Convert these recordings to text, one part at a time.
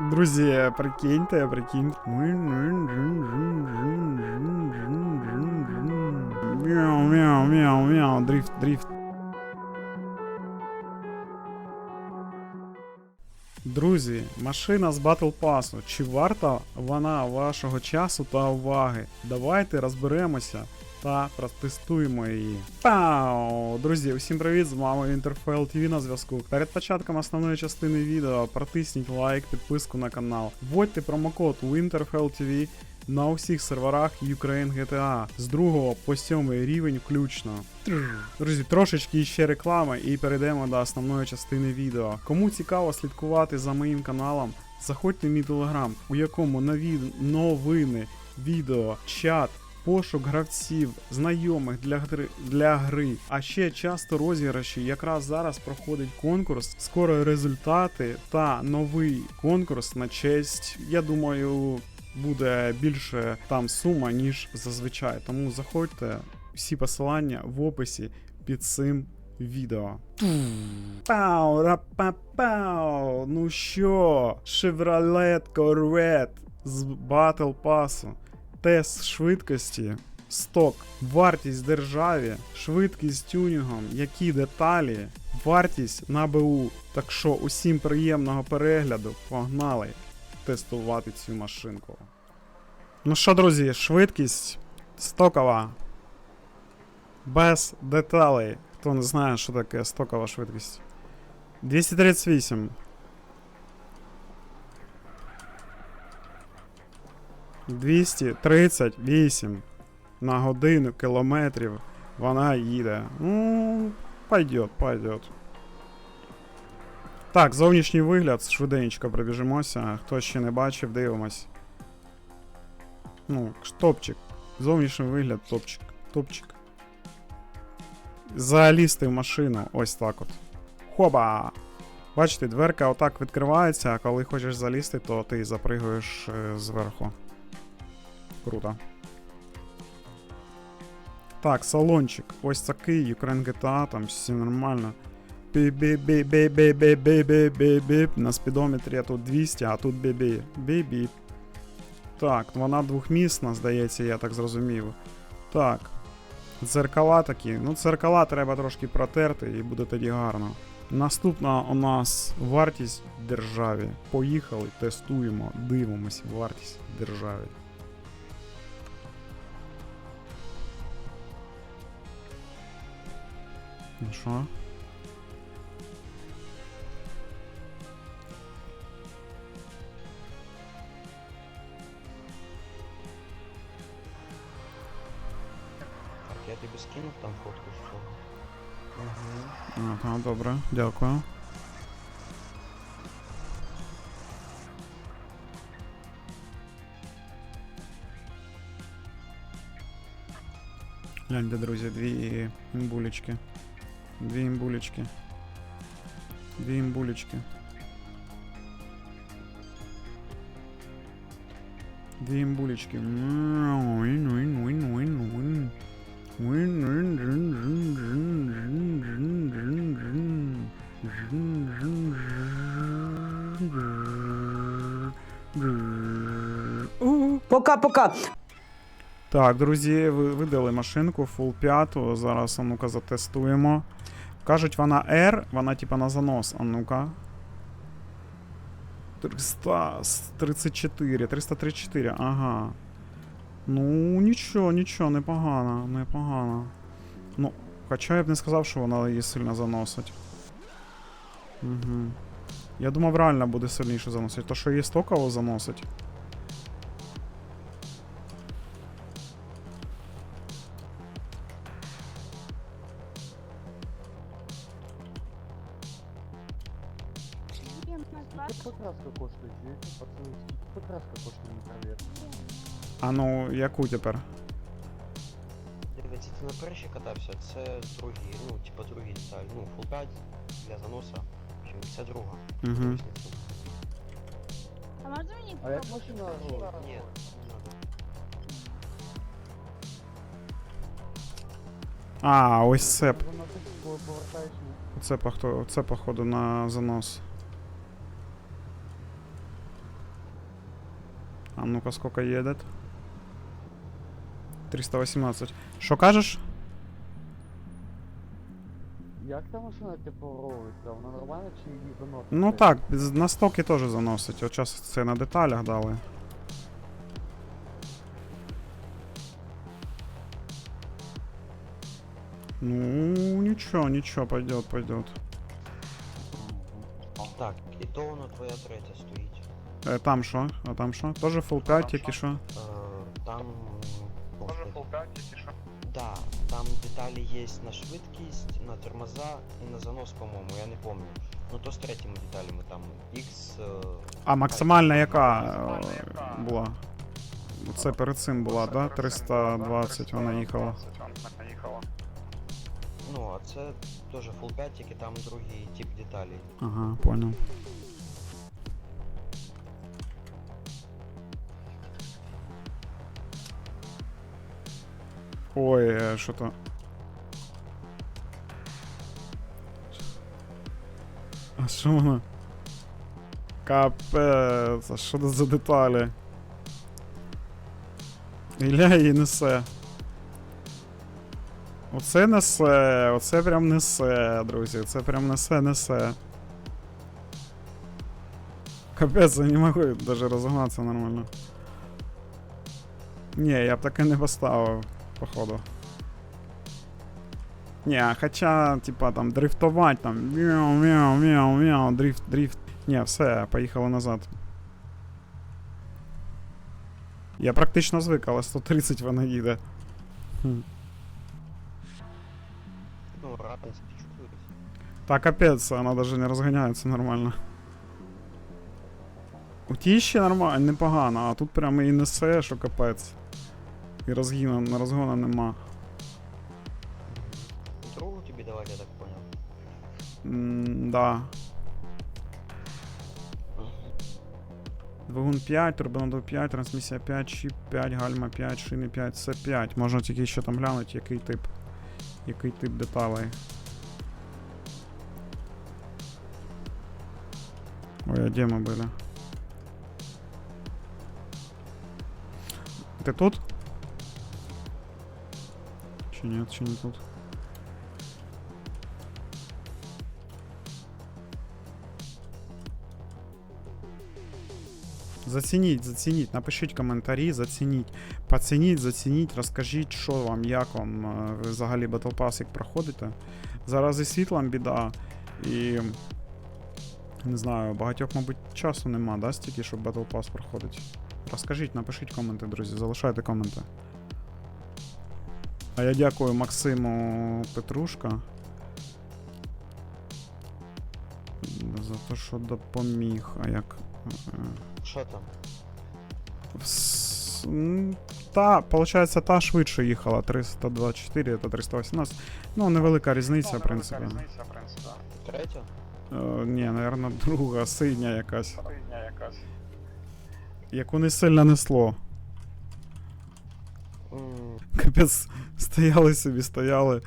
Друзі, прикиньте, прикиньте. Мяу, мяу, мяу, мяу, дрифт, дрифт. Друзі, машина з Battle Pass. Чи варта вона вашого часу та уваги? Давайте розберемося та протестуємо її. Пау! Друзі, усім привіт! З вами Winterfell TV на зв'язку. Перед початком основної частини відео протисніть лайк, підписку на канал. Вводьте промокод Winterfell TV на усіх серверах Ukraine GTA з 2 по 7 рівень включно. Друзі, трошечки ще реклами і перейдемо до основної частини відео. Кому цікаво слідкувати за моїм каналом, заходьте в мій телеграм, у якому нові новини, відео, чат. Пошук гравців, знайомих для гри, для гри, а ще часто розіграші. Якраз зараз проходить конкурс. Скоро результати та новий конкурс на честь. Я думаю, буде більше там сума, ніж зазвичай. Тому заходьте, всі посилання в описі під цим відео. Пау, рапа-пау. Ну що, Chevrolet Corvette з Battle Pass. Тест швидкості, сток, вартість державі, швидкість тюнінгом, які деталі, вартість на БУ. Так що усім приємного перегляду, погнали тестувати цю машинку. Ну що, друзі, швидкість стокова. Без деталей. Хто не знає, що таке стокова швидкість. 238. 238 на годину кілометрів вона їде. Ну, пойдет, пойдет. Так, зовнішній вигляд, швиденько пробіжимося. Хто ще не бачив, дивимось. Ну, топчик. Зовнішній вигляд, топчик. Топчик. Залізти в машину, ось так от. Хоба! Бачите, дверка отак відкривається, а коли хочеш залізти, то ти запригуєш е, зверху. Круто. Так, салончик. Ось такий, Ukraine GTA, там все нормально. Бі-бі-бі-бі-бі-бі-бі-бі-бі. На спідометрі тут 200, а тут бі-бі. Бі-бі. Так, вона двохмісна, здається, я так зрозумів. Так. Дзеркала такі. Ну, дзеркала треба трошки протерти і буде тоді гарно. Наступна у нас вартість в державі. Поїхали, тестуємо, дивимося вартість в державі. Ну що? Так, я тобі скинув там фотку з цього. Ага, добре, дякую. Гляньте, друзі, дві імбулечки. Дві імбулечки. Дві імбулечки. Дві імбулечки. Пока-пока. Так, друзі, ви видали машинку Full 5. Зараз а ну-ка затестуємо. Кажуть, вона R, вона типа на занос. А ну-ка. 334, 334, ага. Ну, нічого, нічого, непогано, непогано. Ну, хоча я б не сказав, що вона її сильно заносить. Угу. Я думав, реально буде сильніше заносить. То, що її стоково заносить. Яку тепер? Дивіться, це на першій катався, це другий, ну, типа другий деталь. Ну, full 5 для заноса. В общем, це друга. Угу. А можна мені А як машина робить? Ні, не надо. А, ось це. Вона так повертаєш Це, похто- це походу на занос. А ну-ка, сколько едет? 318. Що кажеш? Як та машина типу ровиться? Вона нормальна чи її заносить? Ну так, на стоки теж заносить. От час це на деталях дали. Ну, нічого, нічого, пойдет, пойдет. Так, і то воно твоя третя стоїть. Е, там що? А там що? Тоже full 5 тільки що? Е, там. Може Да, там деталі є на швидкість, на тормоза і на занос, по-моєму, я не помню. Ну то з третіми деталями там X. е, А максимальна яка Максимальна е, яка? була? Це перед цим була, да? 320 вона їхала. Ну, а це теж Full 5, тільки там другий тип деталей. Ага, понял. Ой, е, що то. А що воно? Капець, а що це за деталі? Ілля її несе. Оце несе, оце прям несе, друзі, це прям несе, несе. Капець, я не можу даже розогнатися нормально. Ні, я б таке не поставив, походу. Ні, хоча, типа там дрифтувати, там мяу, мяу, мяу, мяу, дрифт, дрифт. Ні, все, поїхали назад. Я практично звик, але 130 вона їде. Хм. Ну, радость чувствується. Та капець, вона даже не розганяється нормально. У ще нормально, непогано, а тут прямо і несе, що капець. І розгіну, розгону нема. Другу тобі давати, я так понял. М, да. Двигун 5, турбонадув 5, трансмісія 5, чіп 5, гальма 5, шини 5, все 5. Можна тільки ще там глянути, який тип. Який тип деталей. Ой, а де ми були? Ти тут? Чи ні, чи не тут? Зацініть, зацініть, напишіть коментарі, зацініть. Поцініть, зацініть, розкажіть, що вам, як вам е, ви взагалі Battle Pass, як проходите. Зараз і світлом біда, і. Не знаю, багатьох, мабуть, часу нема, да, стільки, щоб Battle Pass проходить. Розкажіть, напишіть коменти, друзі, залишайте коменти. А я дякую Максиму Петрушка. За те, що допоміг. А як. е, Що там? С- Та, получається, та швидше їхала. 324 та 318. Ну, невелика різниця, в принципі. Різниця, в принципі. Третя? Е, ні, напевно, друга, синя якась. Яку не сильно несло. Капець, стояли собі, стояли.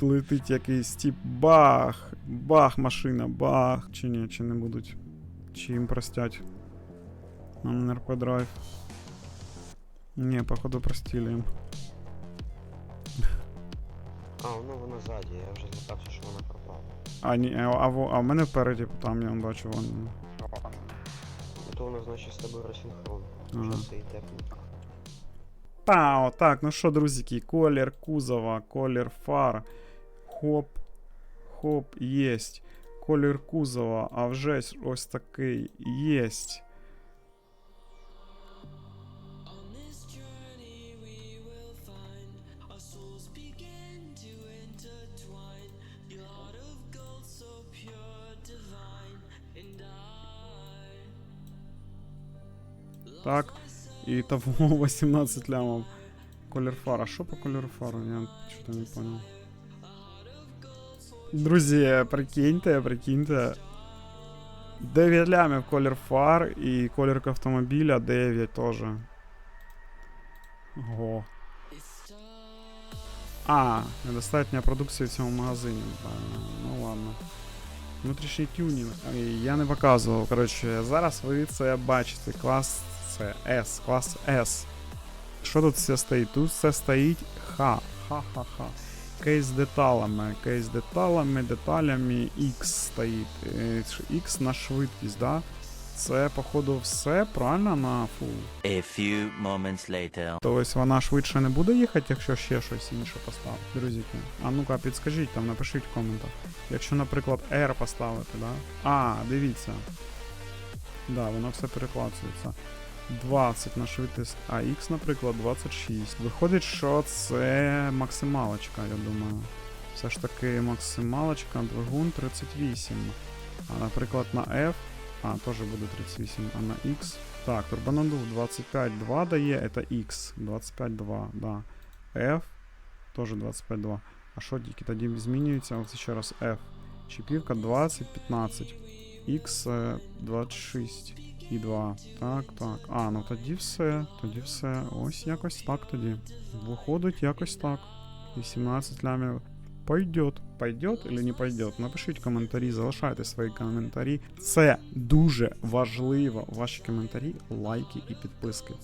Летить якийсь тип бах, бах, машина, бах. Чи ні, чи не будуть. Чи їм простять. На РП драйв. Ні, походу простили їм. А, ну вона ззаді, я вже злякався, що вона пропала. А, ні, а, а, а в мене впереді, там я бачу вон. Ну, То вона, значить, з тобою розсинхрон. Ага. Вже стоїть техніка. Пау, так, ну що, друзіки, колір кузова, колір фар. Хоп, хоп, єсть. Колір кузова, а вже ж ось такий єсть. On this journey we will find our souls begin to intertwine. Your heart of gold, so pure, divine, and I. Так. І того 18 лямов. Колір фара. Що по кольору фару? Я що-то не понял. Друзі, прикиньте, прикиньте. 9 лямів колір фар і колір автомобіля 9 теж. Ого. А, недостатня продукція в цьому магазині. Ну ладно. Внутрішній тюнінг. Я не показував. Коротше, зараз ви це бачите. Клас Все, S, клас S. Що тут все стоїть? Тут все стоїть Х. Ха-ха-ха. Кейс з деталями, кейс з деталями, деталями X стоїть. Е, X на швидкість, да? Це, походу, все правильно на фул. A few moments later. Тобто вона швидше не буде їхати, якщо ще щось інше поставити. Друзіки. А ну-ка, підскажіть там, напишіть в коментах. Якщо, наприклад, R поставити, да? А, дивіться. Да, воно все переклацується. 20 на швидкість, а X, наприклад, 26. Виходить, що це максималочка, я думаю. Все ж таки максималочка, двигун 38. А наприклад на F. А, теж буде 38, а на X. Так, турбонадув 25.2 дає, це X. 25.2, да. F теж 25.2. А що тільки тоді змінюється? Ось ще раз F. Чіпівка 20.15. X е, 26 і 2. Так, так. А, ну тоді все. Тоді все. Ось якось так тоді. Виходить якось так. 18 лямів. Пойдет. Пойдет или не пойдет? Напишіть коментарі, залишайте свої коментарі. Це дуже важливо. Ваші коментарі, лайки і підписки.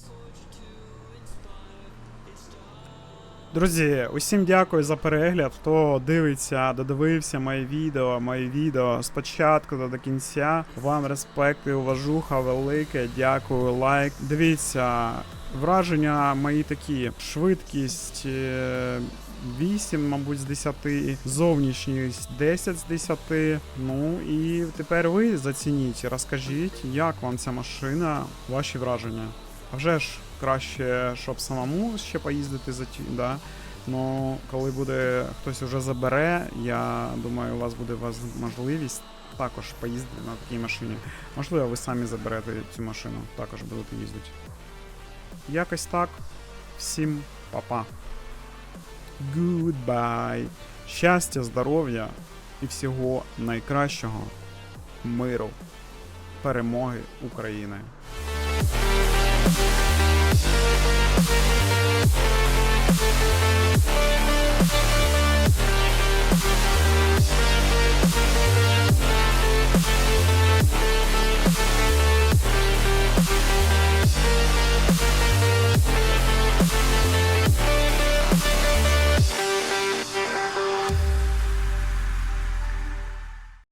Друзі, усім дякую за перегляд. Хто дивиться, додивився моє відео, моє відео спочатку до кінця. Вам респект і уважуха велике. Дякую, лайк. Дивіться, враження мої такі. Швидкість е, 8, мабуть, з 10, зовнішність 10 з 10. Ну і тепер ви зацініть, розкажіть, як вам ця машина, ваші враження. А вже ж краще, щоб самому ще поїздити за ті, да. Ну, коли буде хтось уже забере, я думаю, у вас буде можливість також поїздити на такій машині. Можливо, ви самі заберете цю машину, також будете їздити. Якось так. Всім па-па. Goodbye. Щастя, здоров'я і всього найкращого. Миру, перемоги України.